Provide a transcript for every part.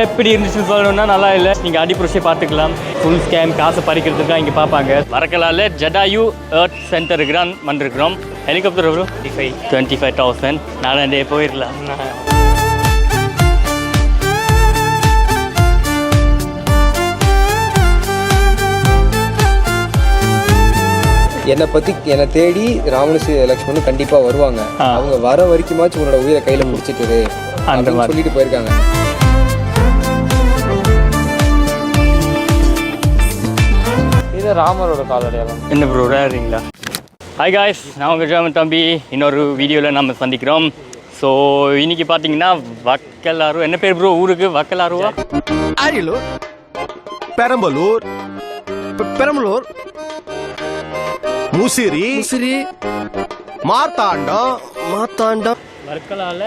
எப்படி இருந்துச்சுன்னு சொல்லணும்னா நல்லா இல்லை. நீங்கள் அடிப்புரிச்சே பார்த்துக்கலாம். ஃபுல் ஸ்கேம் காசு பறிக்கிறதுக்கு இங்கே பார்ப்பாங்க. வரக்கலால ஜடாயு எர்த் சென்டருக்கு தான் வந்திருக்கிறோம். ஹெலிகாப்டர் எவ்வளோ twenty five twenty five thousand நாலாண்டே போயிடலாம். என்னை பத்தி என்னை தேடி ராமனு சி- லக்ஷ்மணும் கண்டிப்பா வருவாங்க. அவங்க வர வரைக்குமாச்சும் உன்னோட உயிரை கையில முடிச்சிட்டு மாதிரி. சொல்லிட்டு போயிருக்காங்க. இது ராமரோட காலடையாளம் என்ன ப்ரோ விளையாடுறீங்களா? ஹாய் காய்ஸ் நான் உங்கள் ஜெயமன் தம்பி. இன்னொரு வீடியோவில் நம்ம சந்திக்கிறோம். ஸோ இன்னைக்கு பார்த்தீங்கன்னா வக்கலாறு என்ன பேர் ப்ரோ ஊருக்கு? வக்கலாறுவா? அரியலூர் பெரம்பலூர் பெரம்பலூர் முசிறி முசிறி. மார்த்தாண்டம். மார்த்தாண்டம்.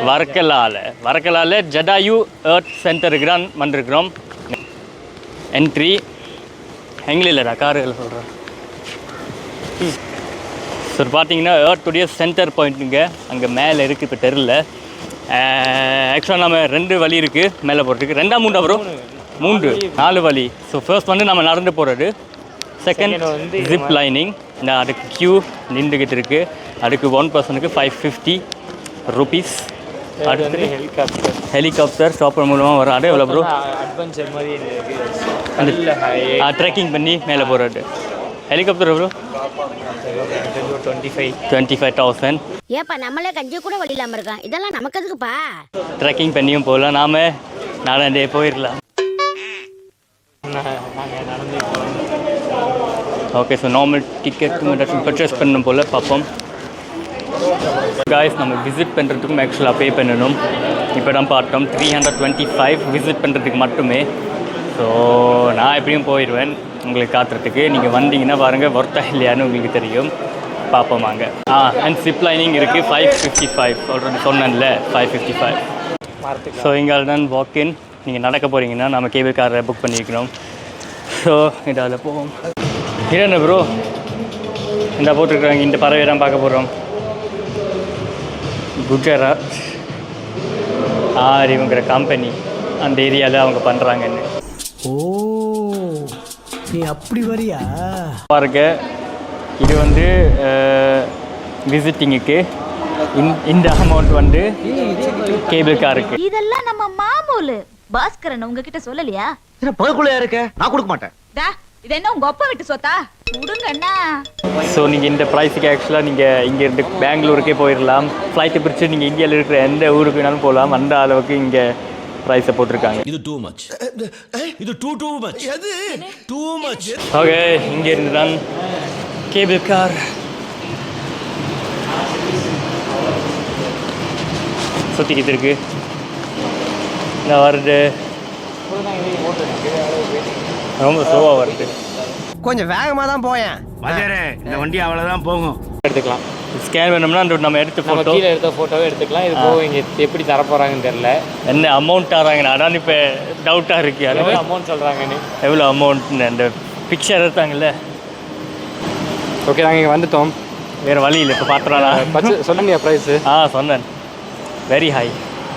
வரக்கலால. வரக்கலால. ஜடாயு எர்த் சென்டருக்கு தான் வந்திருக்கிறோம். என்ட்ரி எங்களை இல்லைடா காருகள் சொல்கிறேன் ஸோ பார்த்தீங்கன்னா ஏர்த்துடைய சென்டர் பாயிண்ட்டுங்க அங்கே மேலே இருக்குது இப்போ தெருல. ஆக்சுவலாக நம்ம ரெண்டு வழி இருக்குது மேலே போகிறதுக்கு ரெண்டாம் மூண்டா ப்ரோ மூன்று நாலு வழி. ஸோ ஃபர்ஸ்ட் வந்து நம்ம நடந்து போகிறது செகண்ட் வந்து ஜிப் லைனிங் இந்த அதுக்கு க்யூ நின்றுக்கிட்டு இருக்குது அதுக்கு ஒன் பர்சனுக்கு ஃபைவ் ஃபிஃப்டி ருபீஸ் அடுத்து ஹெலிகாப்டர் ஹெலிகாப்டர் ஸ்டாப்பர் மூலமாக வர அது எவ்வளோ ப்ரோ அட்வென்ச்சர் மாதிரி இருக்கு. அந்த ட்ரெக்கிங் பண்ணி மேலே போகிறது ஹெலிகாப்டர் எவ்வளோ twenty five twenty five thousand ஏப்பா நம்மளே கஞ்சி கூட வழி இல்லாம இருக்கோம் இதெல்லாம் நமக்கு எதுக்குப்பா? ட்ரெக்கிங் பண்ணியும் போகலாம். நாம் நாலாண்டே போயிடலாம். Okay so normal ticket purchase பண்ணணும் போல் பார்ப்போம். காய்ஸ் நம்ம விசிட் பண்ணுறதுக்கும் ஆக்சுவலாக பே பண்ணணும். இப்போ தான் பார்த்தோம் three hundred twenty five visit பண்ணுறதுக்கு மட்டுமே. ஸோ நான் எப்படியும் போயிடுவேன் உங்களுக்கு காத்துறதுக்கு. நீங்கள் வந்தீங்கன்னா பாருங்கள் ஒர்த்தா இல்லையான்னு உங்களுக்கு தெரியும். பார்ப்போம் வாங்க. ஆ அண்ட் சிப் லைனிங் இருக்குது ஃபைவ் ஃபிஃப்டி ஃபைவ் ஆல்ரெடி சொன்னேன்ல ஃபைவ் ஃபிஃப்டி ஃபைவ் ஸோ இங்கே தான் வாக்கின் நீங்கள் நடக்க போகிறீங்கன்னா நம்ம கேபிள் காரை புக் பண்ணியிருக்கிறோம் ஸோ இதால் போவோம். என்ன ப்ரோ இந்த போட்டிருக்காங்க இந்த பறவை தான் பார்க்க போகிறோம் குஜராத் ஆரிங்கிற கம்பெனி அந்த ஏரியாவில் அவங்க பண்ணுறாங்கன்னு ஓ நீ அப்படி வரியா? பாருங்க இது வந்து விசிட்டிங்குக்கு இந்த அமௌண்ட் வந்து கேபிள் காருக்கு இதெல்லாம் நம்ம மாமூலு. பாஸ்கரன் உங்ககிட்ட சொல்லலையா? பகக்குள்ளையா இருக்க? நான் கொடுக்க மாட்டேன். டா இது என்ன உங்க அப்பா விட்டு சொத்தா? விடுங்க அண்ணா ஸோ நீங்கள் இந்த ப்ரைஸுக்கு ஆக்சுவலாக நீங்கள் இங்கேருந்து பெங்களூருக்கே போயிடலாம் ஃப்ளைட்டை பிடிச்சி நீங்கள் இந்தியாவில் இருக்கிற எந்த ஊருக்கு வேணாலும் போகலாம் அந்த அளவுக்கு இங்கே ப்ரைஸை போட்டிருக்காங்க. இது டூ மச் இது டூ டூ மச் எது? டூ மச் ஓகே இங்கேருந்து தான் கேபிள் கார் சுற்றிக்கிட்டு இருக்கு. நான் வருது ரொம்ப ஸ்லோவாக வருது. கொஞ்சம் வேகமா தான் போயேன். இந்த வண்டி அவ்வளவுதான் போகும். எடுத்துக்கலாம். ஸ்கேன் வேணும்னா அந்த நம்ம எடுத்து ஃபோட்டோ கீழே எடுத்த ஃபோட்டோவே எடுத்துக்கலாம். இது போக இங்கே எப்படி தர போகிறாங்கன்னு தெரில என்ன அமௌண்ட் ஆறாங்க அதான் இப்போ டவுட்டாக இருக்கு. எவ்வளோ அமௌண்ட் சொல்கிறாங்கன்னு எவ்வளோ அமௌண்ட் அந்த பிக்சர் எடுத்தாங்கல்ல. ஓகே நாங்கள் இங்கே வந்துட்டோம். வேறு வழி இல்லை இப்போ பார்த்துறானா பட்ஜெட் சொல்லுங்க ப்ரைஸு ஆ சொன்னேன். வெரி ஹை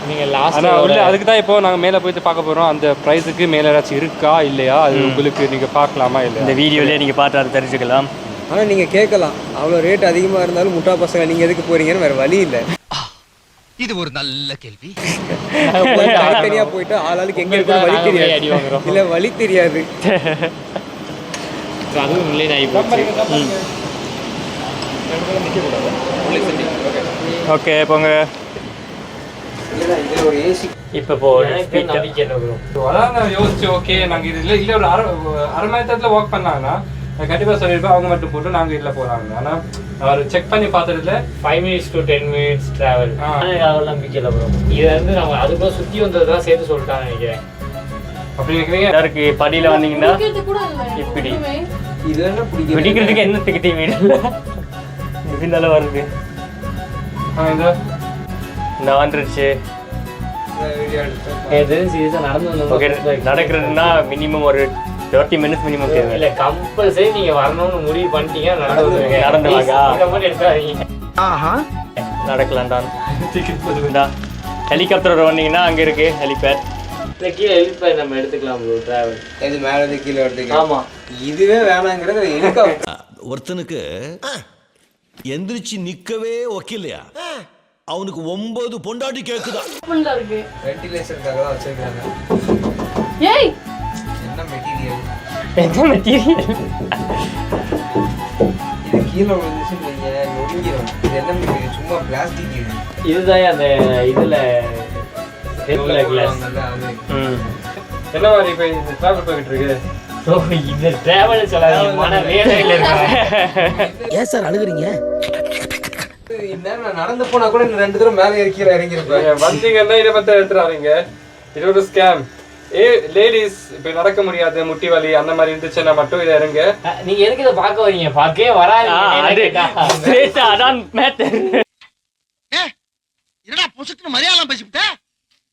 நீங்கள் லாஸ்ட் ஆனால் உள்ள அதுக்கு தான் இப்போ நாங்கள் மேலே போயிட்டு பார்க்க போகிறோம் அந்த ப்ரைஸுக்கு மேலே ஏதாச்சும் இருக்கா இல்லையா? அது உங்களுக்கு நீங்கள் பார்க்கலாமா இந்த இல்லையா வீடியோலேயே நீங்கள் பார்த்து அதை தெரிஞ்சுக்கலாம். ஆனா நீங்க கேட்கலாம். அவ்வளவு ரேட் அதிகமா இருந்தாலும் முட்டா பசங்க நீங்க எதுக்கு போறீங்கன்னு வேற வழி இல்ல. இது ஒரு நல்ல கேள்வி. தனித்தனியா போயிட்டு ஆளாளுக்கு எங்க இருக்குன்னு வழி தெரியாது. இல்ல வழி தெரியாது. அதுவும் மில்லியன் ஆகி போச்சு ஓகே போங்க. இதுல ஒரு ஏசி இப்போ போ நம்பிக்கை என்ன bro? அதான் நான் யோசிச்சு ஓகே நாங்கள் இது இல்லை இல்லை ஒரு அரை அரை மணி நேரத்தில் ஒர்க் பண்ணாங்கன்னா கண்டிப்பாக சொல்லியிருப்பேன் அவங்க மட்டும் போட்டு நாங்கள் இதில் போகிறாங்க ஆனால் அவர் செக் பண்ணி பார்த்ததுல five minutes to ten minutes travel ஆ. அதெல்லாம் நம்பிக்கை இல்லை ப்ரோ இது வந்து நம்ம அதுக்குள்ள சுற்றி வந்ததுதான் சேர்த்து சொல்லிட்டாங்க நினைக்கிறேன். அப்படி நினைக்கிறீங்க? இருக்கு படியில் வந்தீங்கன்னா இப்படி. இது என்ன பிடிக்கும் பிடிக்கிறதுக்கு என்ன திக்கிட்டே வீடு பின்னால வருது. ஆ இந்த. நான் வந்துருச்சு. நடக்கிறதுனா மினிமம் ஒரு தேர்ட்டி மினிட்ஸ் மினிமம் தேவை. இல்ல கம்பல்சரி நீங்க வரணும்னு முடிவு பண்ணிட்டீங்க நடந்து வந்துருங்க. நடந்து வாங்க. இதை மட்டும் எடுக்காதீங்க. ஆஹா. நடக்கலாம் தான் ஹெலிகாப்டர் வந்தீங்கன்னா அங்கே இருக்கு ஹெலிபேட் இந்த கீழே எழுப்பி நம்ம எடுத்துக்கலாம் ப்ரோ டிராவல் இது மேலே இருந்து கீழே எடுத்துக்கலாம் ஆமா. இதுவே வேணாங்கிறது ஒருத்தனுக்கு எந்திரிச்சு நிக்கவே ஒக்கில்லையா அவனுக்கு ஒன்பது பொண்டாட்டி கேக்குதா? இருக்கு. வென்டிலேஷனுக்காக தான் வச்சிருக்காங்க. ஏய்! என்ன மெட்டீரியல் என்ன மெட்டீரியல் இது கீழே நொறுங்கிடும் இது என்ன மெட்டீரியல் சும்மா பிளாஸ்டிக் இது. இதுதான் அந்த இதுல ஹெட்ல கிளாஸ் என்ன மாதிரி இப்போ இந்த டிராவல் போயிட்டு இருக்கு? இந்த டிராவல் சொல்லாதீங்க. மன வேலையில் இருக்கிறேன் ஏன் சார் அழுகுறீங்க? இது நான் நடந்து போனா கூட இன்னும் ரெண்டு தடவை மேலே ஏறி கீழே இறங்கியிருப்பேன் வந்தீங்கன்னா இதை பத்தி எடுத்துறாதீங்க இது ஒரு ஸ்கேம் ஏ லேடிஸ் இப்போ நடக்க முடியாது முட்டி வலி அந்த மாதிரி இருந்துச்சுன்னா மட்டும் இதை இறங்க நீங்க எதுக்கு இதை பார்க்க வரீங்க பார்க்கவே வராது அதான் மேட்டர் என்னடா பொசுக்கு மரியாதை பேசிவிட்ட?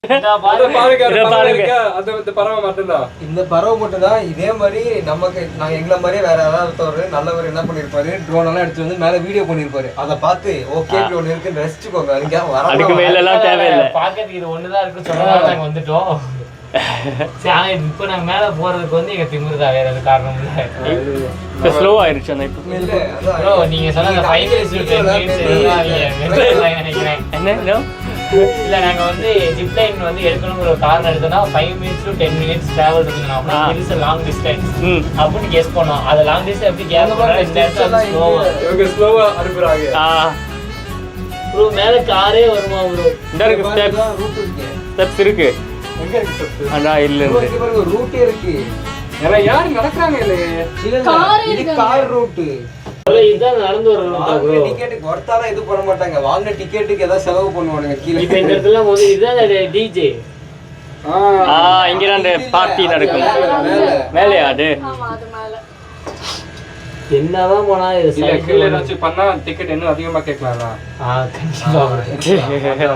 இந்த பறவை மட்டும்தான். இந்த பறவை மட்டும் தான் இதே மாதிரி நமக்கு நாங்க எங்களை மாதிரியே வேற யாராவது ஒருத்தவர் நல்லவர் என்ன பண்ணிருப்பாரு? ட்ரோன் எல்லாம் எடுத்து வந்து மேல வீடியோ பண்ணிருப்பாரு. அதை பார்த்து ஓகே ஒண்ணு இருக்குன்னு ரசிச்சுக்கோங்க. வர அதுக்கு மேல எல்லாம் தேவையில்லை. பார்க்கறதுக்கு இது ஒண்ணுதான் இருக்கு சொல்லலாம் நாங்க வந்துட்டோம். சரி ஆனா இப்போ நாங்க மேல போறதுக்கு வந்து எங்க திமிருதா? வேற எது காரணம் இல்ல. இப்போ ஸ்லோ ஆயிருச்சு அந்த இப்போ. இல்ல, அதான். ப்ரோ நீங்க சொன்ன ஃபைவ் மினிட்ஸ் நினைக்கிறேன். என்ன? இல்ல நாங்க வந்து ஜிப் லைன் வந்து எடுக்கணுங்கிற ஒரு காரணம் எடுத்தோம்னா five minutes to ten minutes travel ah. It's long distance ம். அப்படின்னு கெஸ் பண்ணோம். அது லாங் டிஸ்டன்ஸ் எப்படி கேப் பண்ணா இந்த இடத்துல ஸ்லோவா இவங்க ஸ்லோவா அனுப்புறாங்க. ஆ. ப்ரோ மேல காரே வருமா ப்ரோ இந்த இருக்கு ஸ்டெப்ஸ் இருக்கு. ஸ்டெப்ஸ் இருக்கு. எங்க இருக்கு steps? அதான் இல்ல பாருங்க ரூட்டே இருக்கு. யாரும் நடக்கிறாங்க இல்லையே? இல்ல, இல்ல, இது கார் ரூட்டு இதுதான் நடந்து வரணும் டிக்கெட்டுக்கு ஒருத்தாலாம் இது பண்ண மாட்டாங்க. வாங்கின டிக்கெட்டுக்கு ஏதாவது செலவு பண்ணுவானுங்க கீழே. இப்போ இந்த இடத்துல வந்து இதுதான் டிஜே இங்க அந்த பார்ட்டி நடக்கும். மேல. மேலையா அது? என்னதான் போனா இல்ல கீழே பண்ணா டிக்கெட் இன்னும் அதிகமா bro.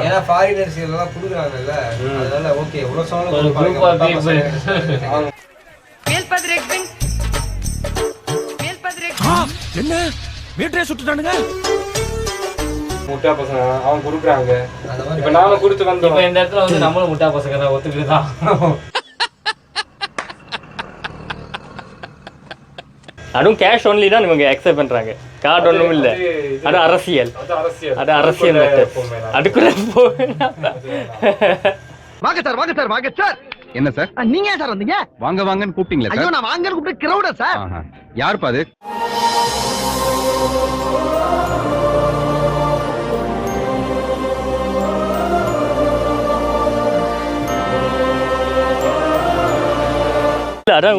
ஏன்னா ஃபாரினர்ஸ் எல்லாம் குடுக்குறாங்கல்ல. அதனால ஓகே எவ்வளவு சொன்னாலும். என்ன? வீட்டே சுட்டுட்டானுங்க. முட்டா பசங்க அவங்க கொடுக்குறாங்க இப்ப நாம கொடுத்து இப்போ வந்தோம். இந்த இடத்துல வந்து நம்மளும் முட்டா பசங்க தான் ஒத்துக்கிட்டு தான். அதுவும் கேஷ் ஒன்லி தான் இவங்க அக்செப்ட் பண்றாங்க. கார்டு ஒன்றும் இல்லை. அது அரசியல். அது அரசியல். அதுக்குள்ள போவேன் வாங்க சார் வாங்க சார் வாங்க சார். என்ன சார்? நீங்க ஏன் சார் வந்தீங்க? வாங்க வாங்கன்னு கூப்பிட்டீங்களா ஐயோ சார்? நான் வாங்கன்னு கூப்பிட்டு கிரௌட சார். யாருப்பா அது? இல்ல, அதான்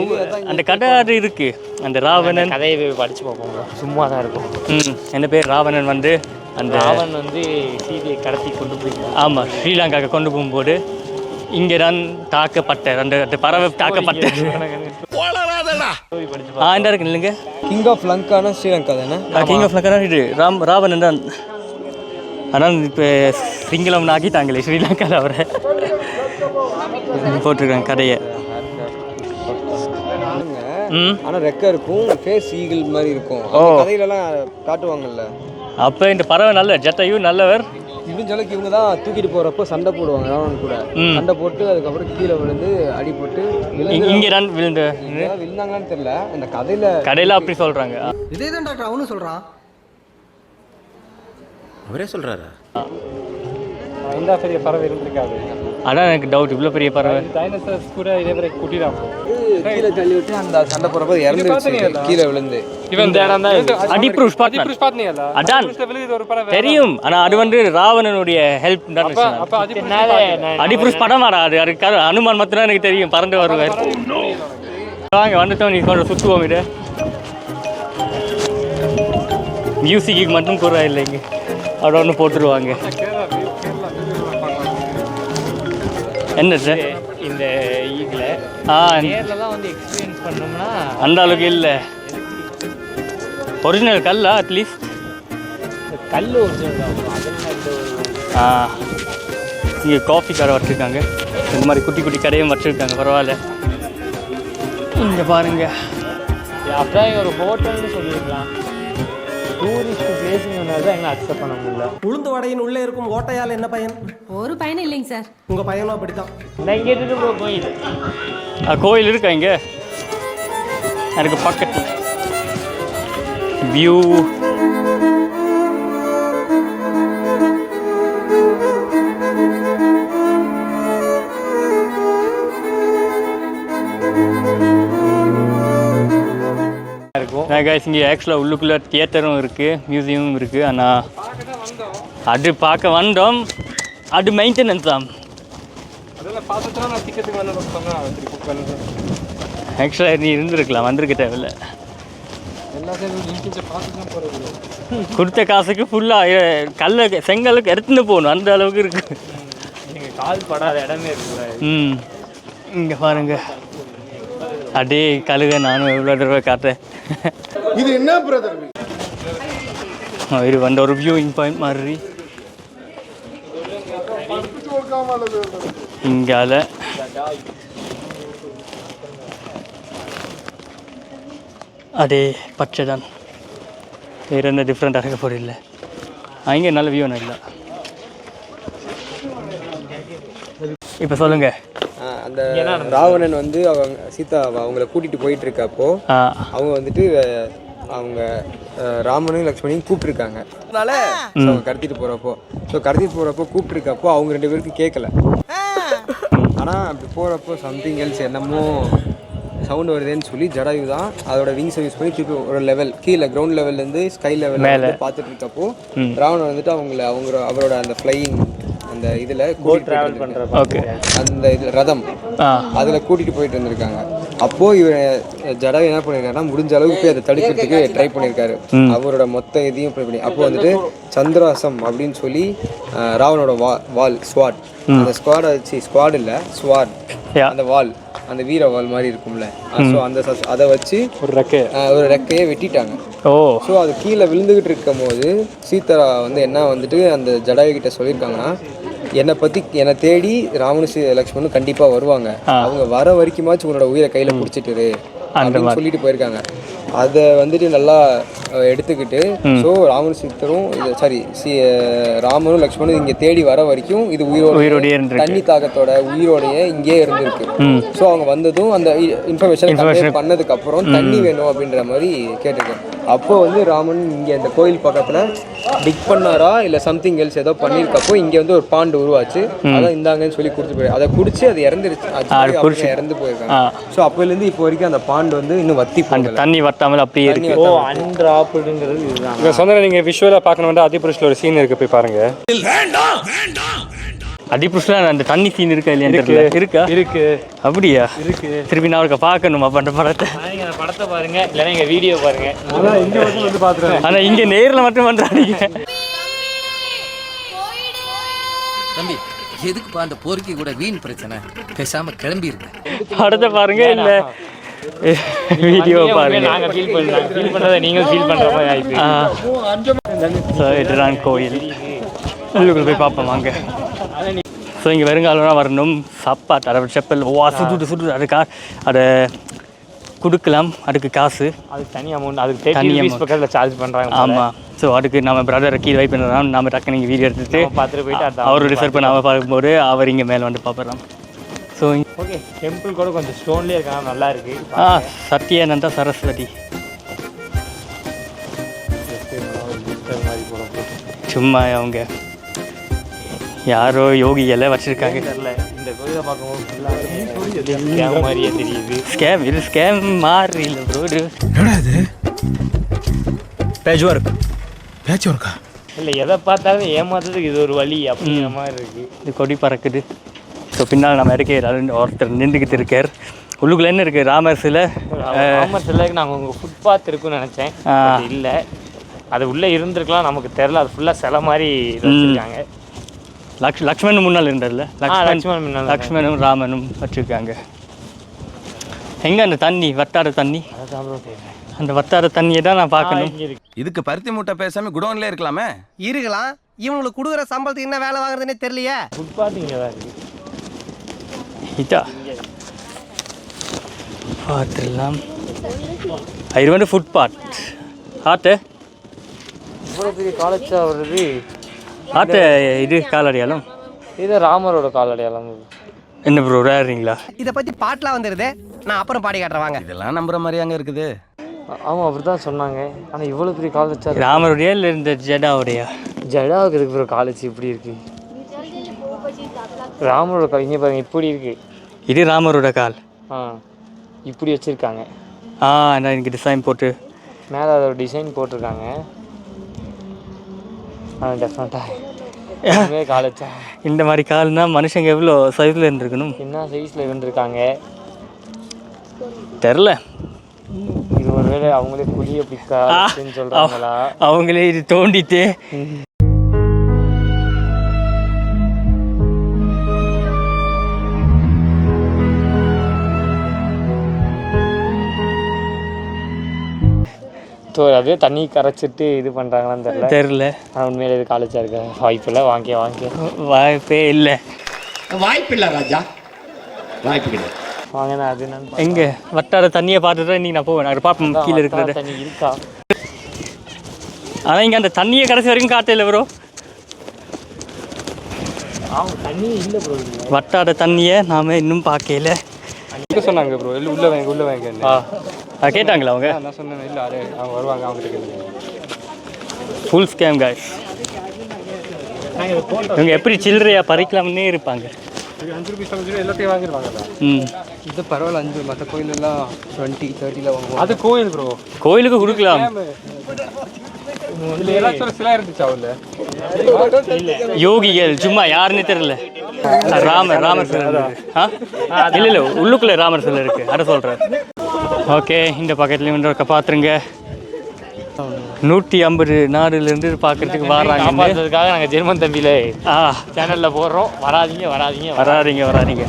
அந்த கதை அது இருக்கு. அந்த ராவணன் கதையை படிச்சு பார்ப்போம். சும்மா தான் இருக்கும். ம் என்ன பேர்? ராவணன் வந்து அந்த ராவன் வந்து சீதையை கடத்தி கொண்டு போய் ஆமா ஸ்ரீலங்காக்கு கொண்டு போகும்போது இங்கே தான் தாக்கப்பட்ட அந்த அந்த பறவை தாக்கப்பட்ட. ஆ இந்த இருக்கு இல்லைங்க கிங் ஆஃப் லங்கானா ஸ்ரீலங்கா தானே? கிங் ஆஃப் லங்கா இது ராம் ராவணன் தான். ஆனால் இப்போ சிங்களம் ஆக்கிட்டாங்களே ஸ்ரீலங்காவில் அவரை. போட்டிருக்காங்க கதையை. ம்? ஆனா ரெக்க இருக்கும் ஃபேஸ் ஈகிள் மாதிரி இருக்கும். கதையிலலாம் காட்டுவாங்கல்ல. அப்போ இந்த பறவை நல்ல ஜட்டையும் நல்லவர். முடிஞ்ச அளவுக்கு இவங்க தான் தூக்கிட்டு போறப்போ சண்டை போடுவாங்க ராவணன் கூட. சண்டை போட்டு அதுக்கப்புறம் கீழே விழுந்து அடி போட்டு இங்க- தான் விழுந்த. விழுந்தாங்களான்னு தெரியல. அந்த கதையில கடையில் அப்படி சொல்கிறாங்க இதே தான் டாக்டர் அவனும் சொல்றான். அவரே சொல்றாரா? இந்த பெரிய பறவை இருந்திருக்காது அதான் எனக்கு டவுட் இவ்வளோ பெரிய பறவை. டைனோசர்ஸ் கூட இதே மாதிரி கூட்டிதான். கீழே தள்ளி விட்டு அந்த சண்டை போறப்போ இறந்துருச்சு கீழே விழுந்து. இவன் இடம் தான் அடிப்ரூஃப் அதிபுருஷ் பாத்தீங்களா அதான். விழுகுது ஒரு பறவை. தெரியும். ஆனா அது வந்து ராவணனுடைய ஹெல்ப் தான் அடிப்புருஷ் படம் வராது அதுக்காக அனுமான் மட்டும் தான் எனக்கு தெரியும். பறந்து வருவார். வாங்க வந்துட்டோம். நீ கொஞ்சம் சுற்றுவோம் இது மியூசிக்கு மட்டும் கூற இல்லைங்க. அதோட ஒன்று போட்டுருவாங்க. என்ன சார் இந்த ஈகில் ஆ நேரில் தான் வந்து எக்ஸ்பீரியன்ஸ் பண்ணோம்னா அந்த அளவுக்கு இல்லை. ஒரிஜினல் கல்லா அட்லீஸ்ட் கல் ஒரிஜினல் ஆ. இங்கே காஃபி கடை வச்சுருக்காங்க. இந்த மாதிரி குட்டி குட்டி கடையும் வச்சுருக்காங்க. பரவாயில்ல. இங்கே பாருங்க. அப்படியே ஒரு ஹோட்டல்னு சொல்லியிருக்கலாம். டூரிஸ்ட் தான் எங்களை அக்செப்ட் பண்ண முடியல. உளுந்து வடையின் உள்ளே இருக்கும் ஓட்டையால் என்ன பயன்? ஒரு பயனும் இல்லைங்க சார். உங்க பையனும் அப்படித்தான். இந்த இங்கே இருக்கு கோயில். கோயில் இருக்கா இங்கே? எனக்கு பக்கத்தில். வியூ கைஸ் இங்கே ஆக்சுவலாக உள்ளுக்குள்ளே தியேட்டரும் இருக்குது மியூசியமும் இருக்குது ஆனால் அது பார்க்க வந்தோம். அது மெயின்டெனன்ஸ் தான். ஆக்சுவலாக நீ இருந்திருக்கலாம் வந்திருக்க தேவையில்ல. கொடுத்த காசுக்கு ஃபுல்லாக கல்ல செங்கலுக்கு எடுத்துன்னு போகணும். அந்த அளவுக்கு இருக்கு. நீங்கள் கால் படாத இடமே இருக்கு ம் இங்கே பாருங்க. அடே கழுக நானும் எவ்வளோ தடவை காட்டுறேன். இது என்ன பிரதர் இது வந்து ஒரு வியூவிங் பாயிண்ட் மாதிரி. இங்கால. அதே பச்சை தான் வேறு என்ன டிஃப்ரெண்ட்டாக இருக்க போதில்லை அங்கே நல்ல வியூ ஒன்றும் இல்லை. இப்போ சொல்லுங்கள் அந்த ராவணன் வந்து அவங்க சீதா அவங்கள கூட்டிட்டு போயிட்டு இருக்கப்போ அவங்க வந்துட்டு அவங்க அஹ், ராமனையும் லக்ஷ்மணையும் கூப்பிட்டுருக்காங்க. So, அவங்க கடத்திட்டு போறப்போ. ஸோ கடத்திட்டு போறப்போ கூப்பிட்டுருக்கப்போ அவங்க ரெண்டு பேருக்கும் கேட்கல ஆனா அப்படி போறப்போ சம்திங் எல்ஸ் என்னமோ சவுண்ட் வருதுன்னு சொல்லி ஜடாயு தான் அதோட விங்ஸ் யூஸ் பண்ணி திருப்பி ஒரு லெவல் கீழே கிரவுண்ட் லெவல்ல இருந்து ஸ்கை லெவல். பார்த்துட்டு இருக்கப்போ ராவணன் வந்துட்டு அவங்கள அவங்க அவரோட அந்த ஃப்ளையிங் அந்த இதுல ட்ராவல் பண்ற ஓகே அந்த இது ரதம் அதில் கூட்டிகிட்டு போயிட்டு இருந்திருக்காங்க அப்போது இவர் ஜடா என்ன பண்ணியிருக்காருன்னா முடிஞ்ச அளவுக்கு போய் அதை தடுக்கிறதுக்கு ட்ரை பண்ணியிருக்காரு அவரோட மொத்த இதையும் ட்ரை பண்ணி அப்போ வந்துட்டு சந்திராசம் அப்படின்னு சொல்லி ராவனோட வா வால் ஸ்வாட் அந்த ஸ்குவாடை வச்சு ஸ்குவாட் இல்லை ஸ்வாட். அந்த வால் அந்த வீர வால் மாதிரி இருக்கும்ல ஸோ அந்த அதை வச்சு ஒரு ரெக்கு ஒரு ரெக்கையை வெட்டிட்டாங்க ஓ ஸோ அது கீழே விழுந்துகிட்டு இருக்கும் போது சீதா வந்து என்ன வந்துட்டு அந்த ஜடாயு கிட்ட சொல்லியிருக்காங்கன்னா என்னை பற்றி என்னை தேடி ராமனு லக்ஷ்மணும் கண்டிப்பாக வருவாங்க. அவங்க வர வரைக்குமாச்சும் உன்னோட உயிரை கையில் பிடிச்சிட்டு அப்படின்னு சொல்லிட்டு போயிருக்காங்க. அதை வந்துட்டு நல்லா எடுத்துக்கிட்டு ஸோ ராமனு சீத்தரும் இது சாரி சி ராமனும் லக்ஷ்மணும் இங்கே தேடி வர வரைக்கும் இது உயிரோட. தண்ணி தாகத்தோட உயிரோடயே இங்கேயே இருந்திருக்கு. ஸோ அவங்க வந்ததும் அந்த இன்ஃபர்மேஷன் பண்ணதுக்கு அப்புறம் தண்ணி வேணும் அப்படின்ற மாதிரி கேட்டிருக்கேன். அப்போ வந்து ராமன் இங்கே அந்த கோயில் பக்கத்தில் டிக் பண்ணாரா இல்லை சம்திங் எல்ஸ் ஏதோ பண்ணியிருக்கப்போ இங்கே வந்து ஒரு பாண்டு உருவாச்சு. அதான் இந்தாங்கன்னு சொல்லி கொடுத்து போய் அதை குடிச்சு அது இறந்துருச்சு. இறந்து போயிருக்காங்க. ஸோ அப்போலேருந்து இப்போ வரைக்கும் அந்த பாண்டு வந்து இன்னும் வத்தி தண்ணி வட்டாமல் அப்படியே இருக்கு. ஓ அன்ட்ராப்புடுங்கிறது இதுதான். இங்கே சொன்ன நீங்கள் விஷுவலாக பார்க்கணுன்னா அதிபுருஷில் ஒரு சீன் இருக்குது போய் பாருங்கள் அடிப்புஷ்ல அந்த தண்ணி சீன் இருக்கா இல்லையா தெரியல. இருக்கா? இருக்கு. அப்படியா? இருக்கு. திருப்பி நான் அவருக்கு பார்க்கணும் அப்ப அந்த படத்தை நீங்க அந்த படத்தை பாருங்க இல்லைன்னா எங்க வீடியோ பாருங்க. அதான் இங்கே வந்து வந்து பார்த்துருவேன். ஆனா இங்க நேர்ல மட்டும் பண்றாங்க தம்பி எதுக்குப்பா அந்த போர்க்கி கூட வீண் பிரச்சனை? பேசாம கிளம்பி இருக்கு படத்தை பாருங்க இல்ல. வீடியோ பாருங்க. நாங்க ஃபீல் பண்ற மாதிரி ஆயிடுச்சு ஸோ இதுதான் கோயில் உள்ளுக்குள்ள போய் பார்ப்போம் வாங்க. ஸோ இங்கே வருங்காலம் வரணும். சாப்பாட்டு அதை செப்பல். வா சுட்டு சுட்டு அதுக்கா அதை கொடுக்கலாம். அதுக்கு காசு. அது தனி அமௌண்ட் அதுக்கு தனி. பக்கத்தில் சார்ஜ் பண்றாங்க போல. ஆமாம் ஸோ அதுக்கு நம்ம பிரதரை கீழே வைப் பண்ணலாம். நம்ம டக்குனு இங்கே வீடியோ எடுத்துட்டு நம்ம பார்த்துட்டு போயிட்டு அடுத்த அவர் ரிசர்வ் பண்ண அவ பார்க்கும்போது அவர் இங்கே மேலே வந்து பார்ப்பறான் ஸோ ஓகே டெம்பிள் கூட கொஞ்சம் ஸ்டோன்லேயே இருக்காங்க நல்லா இருக்கு. ஆ சத்யானந்தா சரஸ்வதி. சும்மா அவங்க யாரோ யோகியெல்லாம் வச்சுருக்காங்க. தெரியல இந்த கோயிலை பார்க்கும்போது மாதிரியே தெரியுது. ஸ்கேம் இது ஸ்கேம் மாறி இல்லை ப்ரோ இது என்னடா இது? பேஜ் ஒர்க் பேட்ச் ஒர்க்கா இல்லை எதை பார்த்தாலும் ஏமாத்துறதுக்கு இது ஒரு வழி அப்படிங்கிற மாதிரி இருக்கு. இது கொடி பறக்குது. ஸோ பின்னால் நம்ம இருக்க ஒருத்தர் நின்றுக்கிட்டு இருக்கார். உள்ளுக்குள்ள என்ன இருக்குது ராமர் சிலை. சிலருக்கு நாங்கள் உங்கள் ஃபுட்பாத் இருக்குன்னு நினச்சேன். இல்லை. அது உள்ளே இருந்திருக்கலாம் நமக்கு தெரில அது ஃபுல்லாக சிலை மாதிரி இது வச்சிருக்காங்க. லக்ஷ் லக்ஷ்மணன் முன்னால் இருந்தார்ல? லக்ஷ்மண் முன்னால லக்ஷ்மணும் ராமனும் வச்சுருக்காங்க. எங்கே அந்த தண்ணி? வட்டார தண்ணி? அந்த வட்டார தண்ணியை தான் நான் பார்க்கணும். இதுக்கு பருத்தி மூட்டை பேசாம குடோன்ல இருக்கலாமே. இருக்கலாம். இவங்களுக்கு கொடுக்குற சம்பளத்துக்கு என்ன வேலை வாங்குறதுனே தெரியலையே. ஃபுட்பாத் இங்கே தான் இருக்குது இதா பார்த்துடலாம் இது வந்து ஃபுட் பாத் ஹார்ட்டு இவ்வளோ பெரிய காலேஜாக வருது. ஆட்ட இது காலடியாலும் இது ராமரோட காலடையாளம். என்ன ப்ரோ விளையாடுறீங்களா இத பத்தி பாட்டுலாம் வந்துருது. நான் அப்புறம் பாடி காட்டுறேன் வாங்க. இதெல்லாம் நம்புற மாதிரி அங்க இருக்குது. ஆமாம் அப்படி தான் சொன்னாங்க. ஆனால் இவ்வளோ பெரிய காலேஜாக ராமருடைய இல்லை இந்த ஜடாவுடையா? ஜடாவுக்கு இருக்கு ப்ரோ காலேஜ் இப்படி இருக்கு. ராமரோட கா இங்கே பாருங்க இப்படி இருக்கு. இது ராமரோட கால். ஆ இப்படி வச்சுருக்காங்க. ஆ நான் எனக்கு டிசைன் போட்டு. மேலே அதோட டிசைன் போட்டிருக்காங்க. ஆ டெஃபினட்டாக காலேஜா இந்த மாதிரி கால்னா மனுஷங்க எவ்வளோ சைஸில் இருந்திருக்கணும்? என்ன சைஸில் இருந்திருக்காங்க? தெரில. இது ஒருவேளை அவங்களே புளிய பிக்கா சொல்கிறாங்களா அவங்களே இது தோண்டிட்டு ஸோ அப்படியே தண்ணி கரைச்சிட்டு இது பண்ணுறாங்களான்னு தெரியல. தெரில உண்மையிலே இது காலேஜாக இருக்க. வாய்ப்பு இல்லை. வாங்கிக்க வாங்கிக்க வாய்ப்பே இல்லை. வாய்ப்பில்லை ராஜா. வாய்ப்பு கிடையாது. வாங்கினா அது என்னன்னு எங்கே? வட்டார தண்ணியை பார்த்துட்டு தான் இன்னைக்கு நான் போவேன். நான் பார்ப்போம் கீழே இருக்கிறது. தண்ணி இருக்கா? ஆனால் இங்கே அந்த தண்ணியை கடைசி வரைக்கும் காட்டல ப்ரோ தண்ணி இல்லை ப்ரோ வட்டார தண்ணியை நாம் இன்னும் பார்க்கல. சொன்னாங்க ப்ரோ இல்லை உள்ள வாங்க உள்ள வாங்க ஆ, கேட்டாங்களா அவங்க? நான் சொன்னேன் இல்லை அரே அவங்க வருவாங்க அவங்க கிட்ட கேளுங்க ஃபுல் ஸ்கேம் காய்ஸ் இவங்க எப்படி சில்லறையா பறிக்கலாம்னே இருப்பாங்க. அஞ்சு ருபீஸ் அஞ்சு ரூபா எல்லாத்தையும் வாங்கிடுவாங்கல்ல ம். இது பரவாயில்ல அஞ்சு மற்ற கோயிலெல்லாம் டுவெண்ட்டி தேர்ட்டியில் வாங்குவோம் அது கோயில் ப்ரோ கோயிலுக்கு கொடுக்கலாம். யோகிகள் சும்மா யாருன்னு தெரியல. ராமர் ராமர் சிலை இல்லை இல்லை உள்ளுக்குள்ளே ராமர் சிலை இருக்கு. அதை சொல்கிறேன் ஓகே இந்த பக்கத்துலேயும் வந்து பார்த்துருங்க நூற்றி ஐம்பது நாடுலேருந்து பார்க்கறதுக்கு வராங்க காப்பாற்றுறதுக்காக நாங்கள் ஜெர்மன் தம்பியில் ஆ. சேனலில் போடுறோம். வராதீங்க வராதீங்க வராதீங்க. வராதீங்க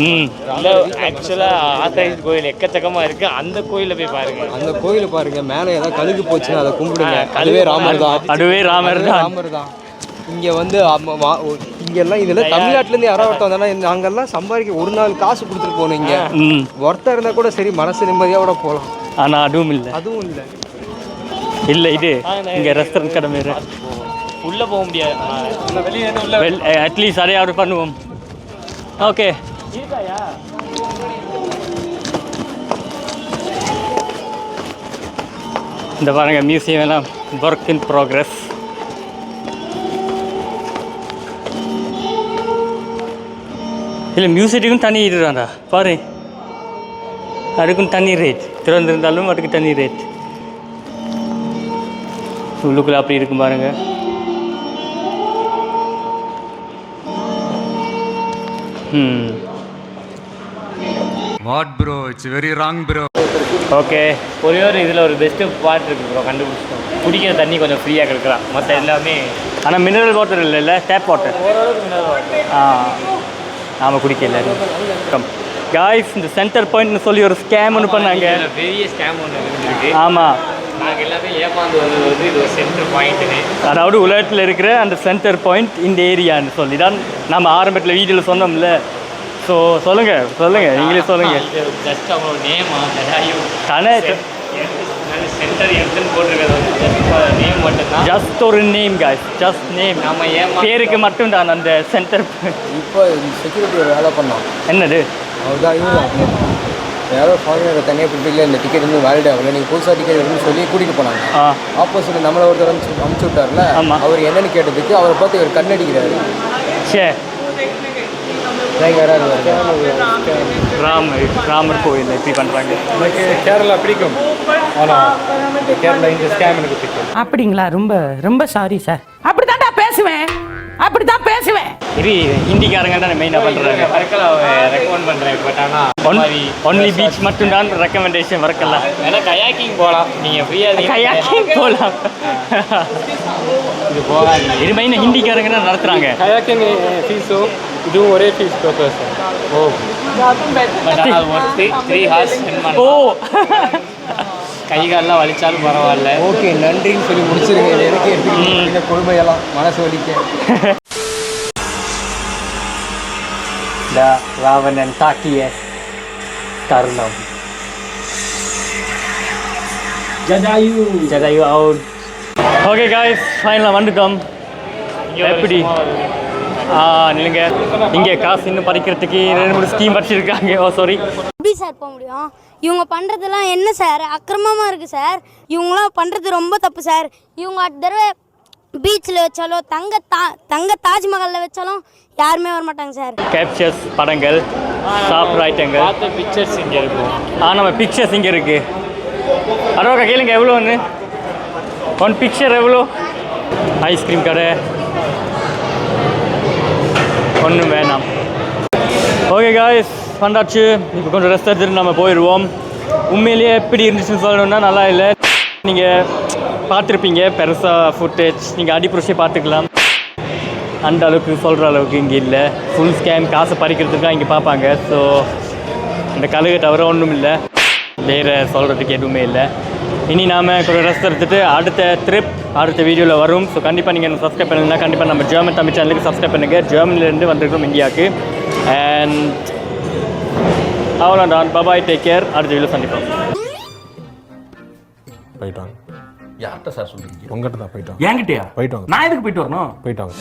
ம். இல்லை ஆக்சுவலாக ஆத்தாயிஸ் கோயில் எக்கச்சக்கமாக இருக்குது அந்த கோயிலில் போய் பாருங்க. அந்த கோயிலை பாருங்க. மேலே ஏதாவது கழுகு போச்சுன்னா அதை கும்பிடுங்க. அதுவே ராமர் தான். அதுவே ராமர் தான். ராமர் தான். இங்க வந்து இங்கெல்லாம் இதுல தமிழ்நாட்டுல இருந்து யாராவது ஒருத்தர் வந்தாலும் நாங்கெல்லாம் சம்பாதிக்க ஒரு நாள் காசு கொடுத்துட்டு போகணும் இங்க. ஒருத்தர் இருந்தா கூட சரி மனசு நிம்மதியா கூட போகலாம் ஆனால் அதுவும் இல்லை. அதுவும் இல்லை. இல்லை இது இங்கே ரெஸ்டாரண்ட் கடை மாரி உள்ளே போக முடியாது. அட்லீஸ்ட் அதையாவது பண்ணுவோம். ஓகே இந்த பாருங்க மியூசியம் எல்லாம் ஒர்க் இன் ப்ராக்ரஸ் இல்லை மியூசியத்துக்கும் தண்ணி இதுதான்டா பாரு. அதுக்கும் தண்ணி ரேட் திறந்திருந்தாலும் அதுக்கு தண்ணி ரேட் உள்ளுக்குள்ள அப்படி இருக்கும் பாருங்க. What bro it's very wrong bro okay ஒரே ஒரு இதில் ஒரு பெஸ்ட்டு பாட் இருக்கு ப்ரோ கண்டுபிடிச்சிட்டோம். குடிக்கிற தண்ணி கொஞ்சம் ஃப்ரீயாக கிடைக்கலாம் மற்ற எல்லாமே. ஆனால் மினரல் வாட்டர் இல்லை இல்லை டேப் வாட்டர் ஆ. நாம் குடிக்கல கம் காய்ஸ் இந்த சென்டர் பாயிண்ட்னு சொல்லி ஒரு ஸ்கேம் ஒன்று பண்ணாங்க. பெரிய ஸ்கேம் ஒன்று ஆமாம் அதாவது உலகத்தில் இருக்கிற அந்த சென்டர் பாயிண்ட் இந்த ஏரியான்னு சொல்லி தான் நம்ம ஆரம்பத்தில் வீடியோவில் சொன்னோம்ல. ஸோ சொல்லுங்கள் சொல்லுங்கள் நீங்களே சொல்லுங்கள் ஜஸ்ட் அவங்களோட நேமா தானே சென்டர் எதுன்னு போட்டிருக்கிறது வந்து ஜஸ்ட் ஒரு நேம் காய்ஸ் ஜஸ்ட் நேம் நம்ம ஏமா பேருக்கு மட்டும் தான் அந்த சென்டர் இப்போ செக்யூரிட்டி ஒரு வேலை பண்ணோம். என்னது? அவர்தான் இவரு யாரோ ஃபாரினர் தனியாக கொடுப்பில்ல இந்த டிக்கெட் வந்து வேலிட் ஆகல நீங்கள் புதுசாக டிக்கெட் வேணும்னு சொல்லி கூட்டிகிட்டு போனாங்க. ஆப்போசிட் நம்மளை ஒருத்தர் அனுப்பிச்சு அனுப்பிச்சு விட்டார்ல. அவர் என்னன்னு கேட்டதுக்கு அவரை பார்த்து இவர் கண்ணடிக்கிறாரு சே ராமர் ராமர் கோயில் இப்படி பண்ணுறாங்க எனக்கு கேரளா பிடிக்கும். அப்படிங்களா? ரொம்ப ரொம்ப சாரி சார் அப்படித்தான்டா பேசுவேன். அப்படித்தான் பேசுவேன். இது ஹிந்திக்காரங்க தானே மெயினாக பண்ணுறாங்க வர்க்கலா ரெக்கமெண்ட் பண்ணுறேன் பட் ஆனால் ஒன் ஒன்லி பீச் மட்டும்தான் ரெக்கமெண்டேஷன் வரக்கலாம் வேணா கயாக்கிங் போகலாம் நீங்கள் ஃப்ரீயாக கையாக்கிங் போகலாம் இது போகாதீங்க இது மெயினாக ஹிந்திக்காரங்க தான் நடத்துகிறாங்க கயாக்கிங் ஃபீஸோ இதுவும் ஒரே ஃபீஸ் person. ஓ. ஓ. கை காலெலாம் வலிச்சாலும் பரவாயில்ல. ஓகே நன்றின்னு சொல்லி முடிச்சிருங்க எடுத்துக்கிட்டு இந்த கொடுமையெல்லாம் மனசு வலிக்க. ராவணன் தாக்கிய தருணம். Jatayu Jatayu out okay guys ஃபைனலாக வந்துட்டோம். எப்படி? ஆ நில்லுங்க. இங்கே காசு இன்னும் பறிக்கிறதுக்கு ரெண்டு மூணு ஸ்கீம் வச்சிருக்காங்க. ஓ சாரி சார் போக முடியும். இவங்க பண்ணுறதெல்லாம் என்ன சார்? அக்கிரமமாக இருக்குது சார். இவங்களாம் பண்ணுறது ரொம்ப தப்பு சார். இவங்க அடுத்த தடவை பீச்சில் வச்சாலும் தங்க தா தங்க தாஜ்மஹாலில் வச்சாலும் யாருமே வர மாட்டாங்க சார். கேப்சர்ஸ் படங்கள் சாப்பிட்ற ஐட்டங்கள் பிக்சர்ஸ் இங்கே இருக்கும் ஆ நம்ம பிக்சர்ஸ் இங்கே இருக்கு. அரோக்கா கேளுங்க எவ்வளோன்னு ஒன் பிக்சர் எவ்வளோ? ஐஸ்கிரீம் கடை. ஒன்றும் வேணாம். ஓகே காய்ஸ் பண்டாச்சு இப்போ கொஞ்சம் ரெஸ்ட் எடுத்துட்டு நம்ம போயிடுவோம். உண்மையிலேயே எப்படி இருந்துச்சுன்னு சொல்லணும்னா நல்லா இல்லை. நீங்கள் பார்த்துருப்பீங்க பெருசாக ஃபுட்டேஜ் நீங்கள் அடிப்புரிச்சே பார்த்துக்கலாம். அந்த அளவுக்கு சொல்கிற அளவுக்கு இங்கே இல்லை. ஃபுல் ஸ்கேம் காசு பறிக்கிறதுக்காக இங்கே பார்ப்பாங்க. ஸோ இந்த கழுகு தவிர ஒன்றும் இல்லை. வேறு சொல்கிறதுக்கு எதுவுமே இல்லை. இனி நாம் கொஞ்சம் ரெஸ்ட் எடுத்துகிட்டு அடுத்த ட்ரிப் அடுத்த வீடியோவில் வரும். ஸோ கண்டிப்பாக நீங்கள் சப்ஸ்கிரைப் பண்ணுங்கன்னா கண்டிப்பாக நம்ம ஜெர்மன் தமிழ் சேனலுக்கு சப்ஸ்கிரைப் பண்ணுங்கள் ஜெர்மனிலேருந்து வந்திருக்கோம் இந்தியாவுக்கு. அண்ட் அவ்வளோதான் பபாய் டேக் கேர் அடுத்த வீடியோ சந்திப்போம். போயிட்டாங்க. யார்கிட்ட சார் சொல்றீங்க? உங்ககிட்ட தான் போயிட்டாங்க. என்கிட்டயா? போயிட்டாங்க. நான் எதுக்கு போயிட்டு வரணும்? போயிட்டாங்க.